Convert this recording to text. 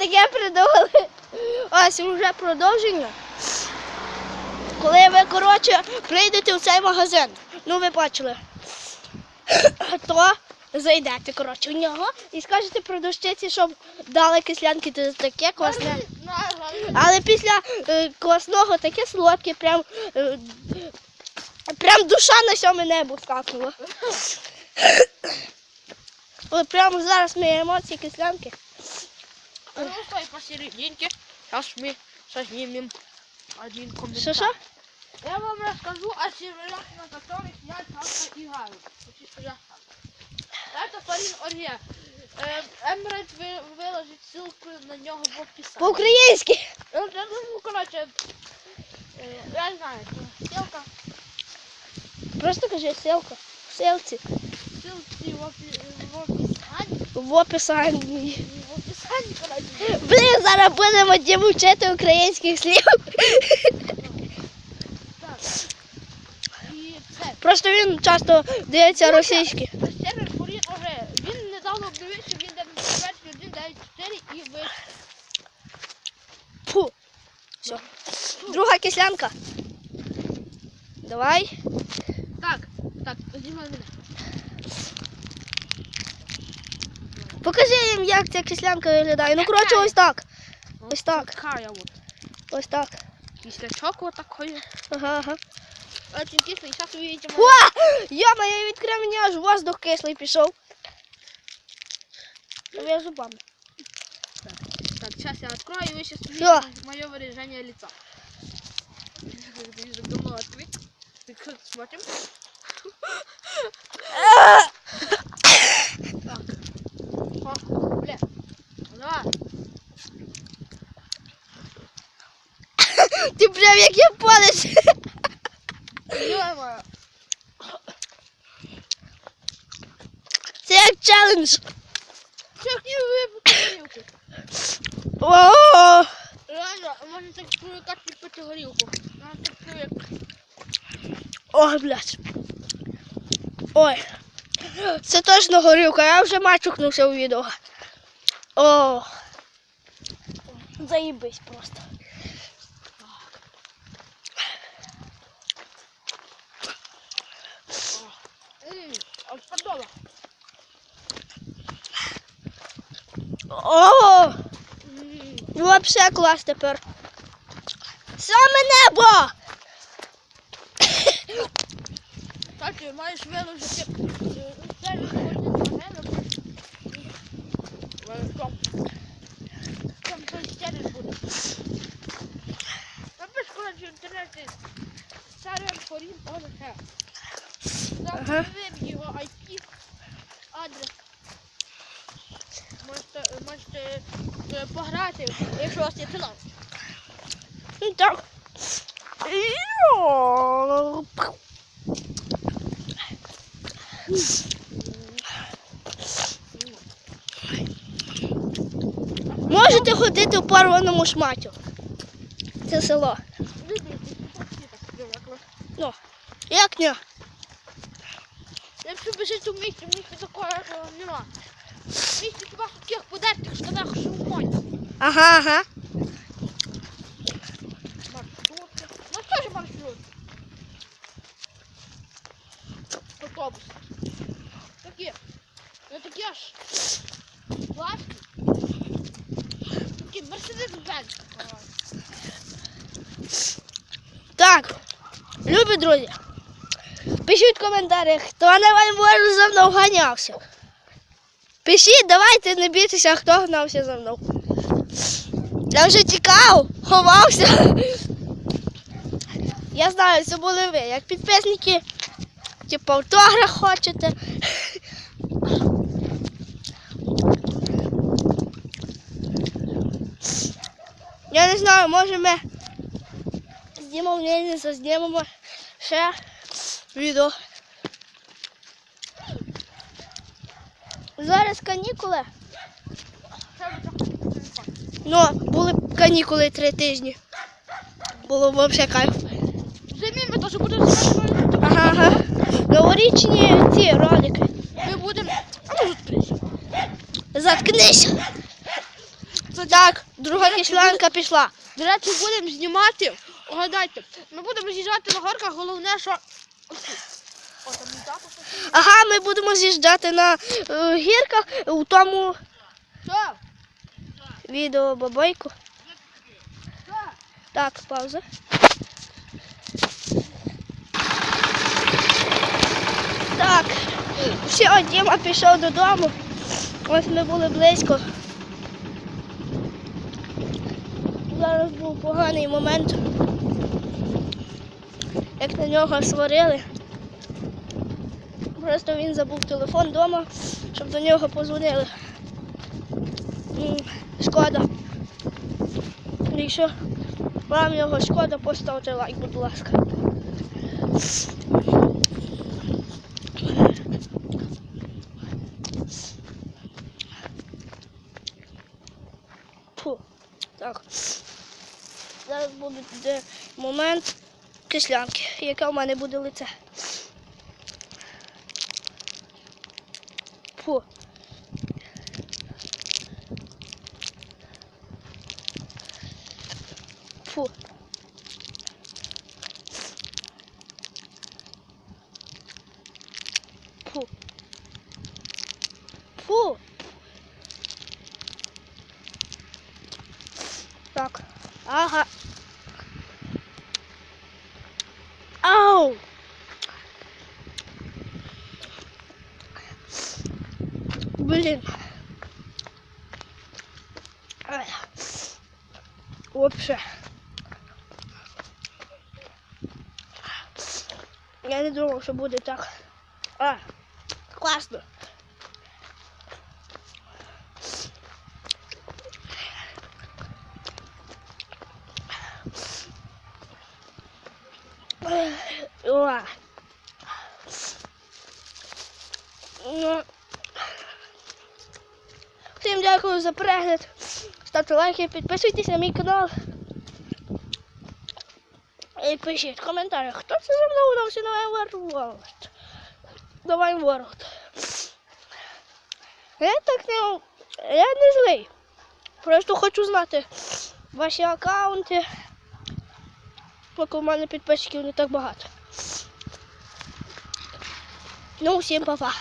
таке придумали. Ось вже продовження. Коли ви, коротше, прийдете в цей магазин, ну ви бачили, то зайдете, коротше, в нього і скажете продавщиці, щоб дали кислянки, таке класне. Але після е, класного таке солодке, прям, е, прям душа на сьоме небо скакнула. Прямо зараз ми емоції кислянки. А ну стой посерединке. Сейчас мы снимем один комментарий. Що що? Я вам расскажу о серверах, на которых я часто играю. Очень приятно. Это Фарин Орье. Эмрейт выложит ссылку на него в описании. По-українськи. Я я думаю, короче, э, я не знаю, ссылка, Просто кажи ссылка. Ссылці. ссылки в, опи- в описании. В описанні. Не в описании, короче. Блін, зараз будемо Діму вчити українських слів. Просто він часто дивиться російські. Сервер Фурін уже. Він недавно обновив, що він версію 1.9.4 і ви. Фу. Все. Друга кислянка. Давай. Так, так, знімай мене. Покажи їм, як ця кислянка виглядає. Ну, коротше, ось так. Ось так. Така я от. Ось так. Кислячок вот такой. Ага, ага. Очень кислый. Сейчас увидите Фу! Йома, я відкрив мені аж воздух кислий пішов. Я зубами. Так, сейчас я открою, и вы сейчас Всё. увидите мое выражение лица. Вижу, давно открыть. Так, смотрим. прям як японець. Ё-моё. Це як челендж. Как не выпить горилку? О, Реально, можно так привыкать не пить горилку. Надо так привыкнуть. Ой, блядь. Ой. Це точно горілка, я вже мачухнувся у відео. О. Заїбись просто. О, вообще клас тепер. Саме небо! Кстати, маєш виложити е, сервіс один магазин. Там, там той сервіс буде. Там пиш, коротше, інтернеті сервер Форін ОНГ. Там Ага. Е, пограти, якщо у вас є фінал. Ну так. Можете ходити в порваному шматю. Це село. Ну, як ні? Якщо біжить у місті, в місті такого е, нема. В місті хіба в тих подертих штанах, що в моді. Ага, ага. Маршрутки. Ну що ж маршрут? Автобус. Такі. Ну такі аж класні. Такі Мерседес Бенц. Так, любі друзі, пишіть в коментарях, хто на вальморі за мною ганявся. Пишіть, давайте, не бійтеся, хто гнався за мною. Я вже тікав, ховався. Я знаю, це були ви. Як підписники, типу автограф хочете. Я не знаю, може ми знімемо, не, не зазнімемо ще відео. Зараз канікули. Ну, були канікули три тижні. Було взагалі кайф. Зимі ми теж будемо знімати. Ага, ага. Новорічні ці ролики. Ми будемо. А ну заткнись. Заткнись. Так. Так, друга кислянка пішла. До речі, будемо знімати. Угадайте, ми будемо з'їжджати на горках, головне, що. Ага, ми будемо з'їжджати на е, гірках у тому відео бабайку. Так, пауза. Так, все, Діма пішов додому. Ось ми були близько. Зараз був поганий момент. Як на нього сварили. Просто він забув телефон вдома, щоб до нього позвонили. Шкода. Якщо вам його шкода, поставте лайк, будь ласка. Фу. Так. Зараз буде момент кислянки, яке в мене буде лице. Фу. Фу. Фу. Фу. Так. Ага. Ай. Вообще. Я не думав, що буде так. А, класно. О. Ну. Всім дякую за перегляд. Ставте лайки, підписуйтесь на мій канал. І пишіть в коментарях, хто це за мною удався на World. Давай World. Я так не. Я не злий. Просто хочу знати ваші аккаунти. Поки у мене підписчиків не так багато. Ну, всім па-па.